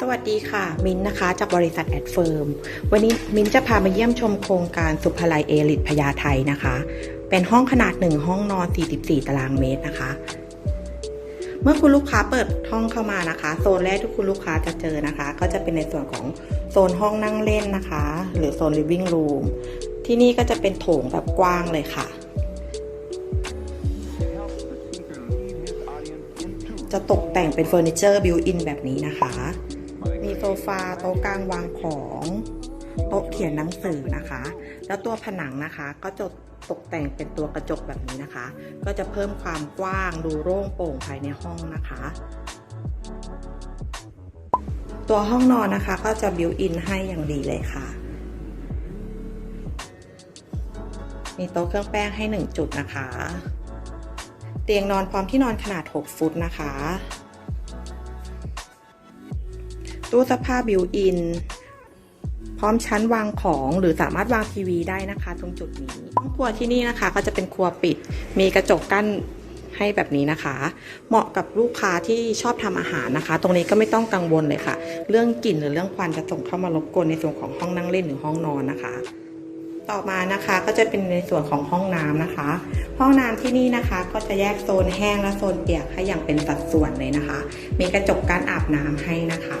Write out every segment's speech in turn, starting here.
สวัสดีค่ะ มินนะคะ จากบริษัทแอดเฟิร์มวันนี้มินจะพามาเยี่ยมชมโครงการสุภลัยเอลิทพญาไทนะคะ เป็นห้องขนาดหนึ่งห้องนอน 44 ตารางเมตรนะคะ เมื่อคุณลูกค้าเปิดห้องเข้ามานะคะ โซนแรกที่คุณลูกค้าจะเจอนะคะ ก็จะเป็นในส่วนของโซนห้องนั่งเล่นนะคะ หรือโซน living room ที่นี่ก็จะเป็นโถงแบบกว้างเลยค่ะจะตกแต่งเป็นเฟอร์นิเจอร์บิวอินแบบนี้นะคะ ฟาโต๊ะกลางวางของโต๊ะเขียนหนังสือนะคะ แล้วตัวผนังนะคะก็จะตกแต่งเป็นตัวกระจกแบบนี้นะคะ ก็จะเพิ่มความกว้างดูโล่งโปร่งภายในห้องนะคะ ตัวห้องนอนนะคะก็จะบิวอินให้อย่างดีเลยค่ะ มีโต๊ะเครื่องแป้งให้ 1 จุดนะคะ เตียงนอนพร้อมที่นอนขนาด 6 ฟุตนะคะ ตู้เสื้อผ้าบิวอิน พร้อมชั้นวางของหรือสามารถวางทีวีได้นะคะ ตรงจุดนี้ห้องครัวที่นี่นะคะ ก็จะเป็นครัวปิด มีกระจกกั้นให้แบบนี้นะคะ เหมาะกับลูกค้าที่ชอบทำอาหารนะคะ ตรงนี้ก็ไม่ต้องกังวลเลยค่ะ เรื่องกลิ่นหรือเรื่องควันจะส่งเข้ามารบกวนในส่วนของห้องนั่งเล่นหรือห้องนอนนะคะ ต่อมานะคะก็จะเป็นในส่วนของห้องน้ำนะคะ ห้องน้ำที่นี่นะคะ ก็จะแยกโซนแห้งและโซนเปียกให้อย่างเป็นสัดส่วนเลยนะคะ มีกระจกการอาบน้ำให้นะคะ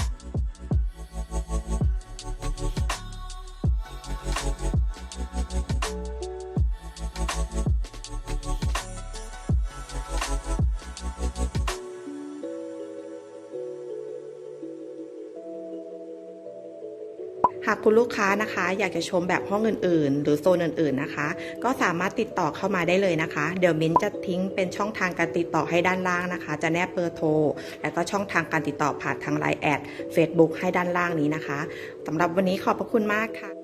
หากคุณลูกค้านะคะ อยากจะชมแบบห้องอื่นๆ หรือโซนอื่นๆนะคะ ก็สามารถติดต่อเข้ามาได้เลยนะคะ เดี๋ยวมิ้นจะทิ้งเป็นช่องทางการติดต่อให้ด้านล่างนะคะ จะแนบเบอร์โทร และก็ช่องทางการติดต่อผ่านทางไลน์แอดเฟซบุ๊กให้ด้านล่างนี้นะคะสำหรับวันนี้ขอบพระคุณมากค่ะ